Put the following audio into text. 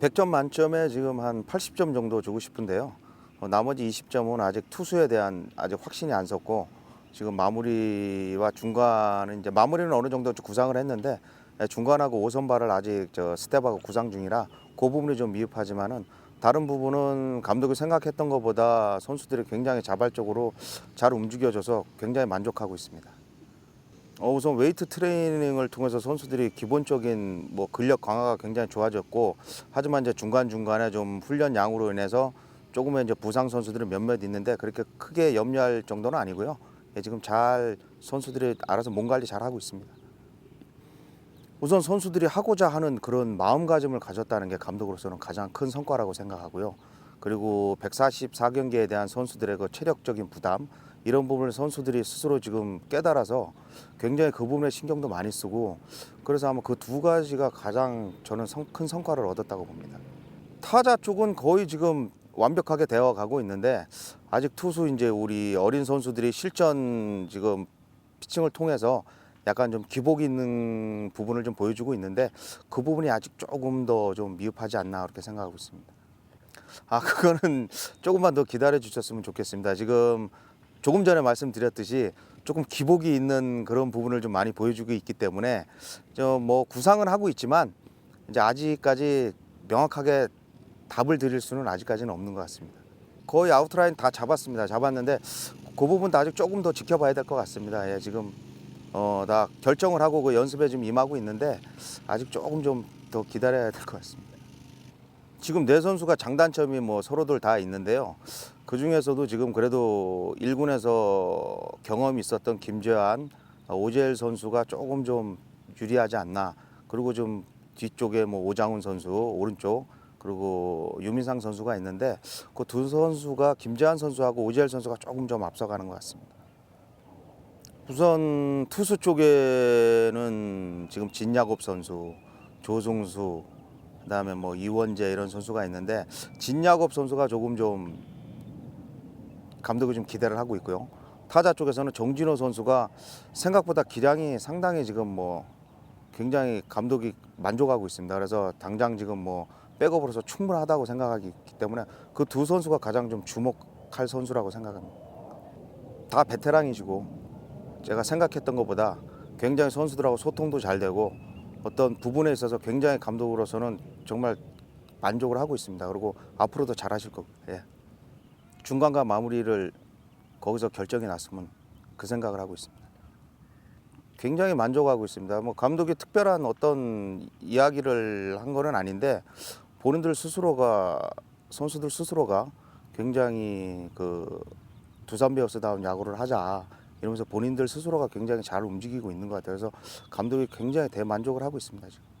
100점 만점에 지금 한 80점 정도 주고 싶은데요. 어, 나머지 20점은 아직 투수에 대한 아직 확신이 안 섰고 지금 마무리와 중간은 이제 마무리는 어느 정도 좀 구상을 했는데 예, 중간하고 오선발을 아직 저 스텝하고 구상 중이라 그 부분이 좀 미흡하지만은 다른 부분은 감독이 생각했던 것보다 선수들이 굉장히 자발적으로 잘 움직여줘서 굉장히 만족하고 있습니다. 어, 우선 웨이트 트레이닝을 통해서 선수들이 기본적인 뭐 근력 강화가 굉장히 좋아졌고 하지만 이제 중간 중간에 좀 훈련 양으로 인해서 조금의 이제 부상 선수들이 몇몇 있는데 그렇게 크게 염려할 정도는 아니고요. 예, 지금 잘 선수들이 알아서 몸 관리 잘 하고 있습니다. 우선 선수들이 하고자 하는 그런 마음가짐을 가졌다는 게 감독으로서는 가장 큰 성과라고 생각하고요. 그리고 144경기에 대한 선수들의 그 체력적인 부담 이런 부분을 선수들이 스스로 지금 깨달아서 굉장히 그 부분에 신경도 많이 쓰고 그래서 아마 그 두 가지가 가장 저는 성- 큰 성과를 얻었다고 봅니다. 타자 쪽은 거의 지금 완벽하게 되어 가고 있는데 아직 투수 이제 우리 어린 선수들이 실전 지금 피칭을 통해서 약간 좀 기복 있는 부분을 좀 보여주고 있는데 그 부분이 아직 조금 더 좀 미흡하지 않나 그렇게 생각하고 있습니다. 아 그거는 조금만 더 기다려 주셨으면 좋겠습니다. 지금 조금 전에 말씀드렸듯이 조금 기복이 있는 그런 부분을 좀 많이 보여주고 있기 때문에 저 뭐 구상은 하고 있지만 이제 아직까지 명확하게 답을 드릴 수는 아직까지는 없는 것 같습니다. 거의 아웃라인 다 잡았습니다. 잡았는데 그 부분도 아직 조금 더 지켜봐야 될 것 같습니다. 예, 지금 어, 다 결정을 하고 그 연습에 좀 임하고 있는데 아직 조금 좀 더 기다려야 될 것 같습니다. 지금 네 선수가 장단점이 뭐 서로들 다 있는데요. 그 중에서도 지금 그래도 1군에서 경험이 있었던 김재환, 오재일 선수가 조금 좀 유리하지 않나. 그리고 좀 뒤쪽에 뭐 오장훈 선수 오른쪽 그리고 유민상 선수가 있는데 그 두 선수가 김재환 선수하고 오재일 선수가 조금 좀 앞서가는 것 같습니다. 우선 투수 쪽에는 지금 진야곱 선수, 조승수, 그다음에 뭐 이원재 이런 선수가 있는데 진야곱 선수가 조금 좀 감독이 좀 기대를 하고 있고요. 타자 쪽에서는 정진호 선수가 생각보다 기량이 상당히 지금 뭐 굉장히 감독이 만족하고 있습니다. 그래서 당장 지금 뭐 백업으로서 충분하다고 생각하기 때문에 그 두 선수가 가장 좀 주목할 선수라고 생각합니다. 다 베테랑이시고 제가 생각했던 것보다 굉장히 선수들하고 소통도 잘 되고 어떤 부분에 있어서 굉장히 감독으로서는 정말 만족을 하고 있습니다. 그리고 앞으로도 잘하실 거고 예. 중간과 마무리를 거기서 결정이 났으면 그 생각을 하고 있습니다. 굉장히 만족하고 있습니다. 뭐 감독이 특별한 어떤 이야기를 한 거는 아닌데 본인들 스스로가 선수들 스스로가 굉장히 그 두산 베어스다운 야구를 하자 이러면서 본인들 스스로가 굉장히 잘 움직이고 있는 것 같아요. 그래서 감독이 굉장히 대만족을 하고 있습니다 지금.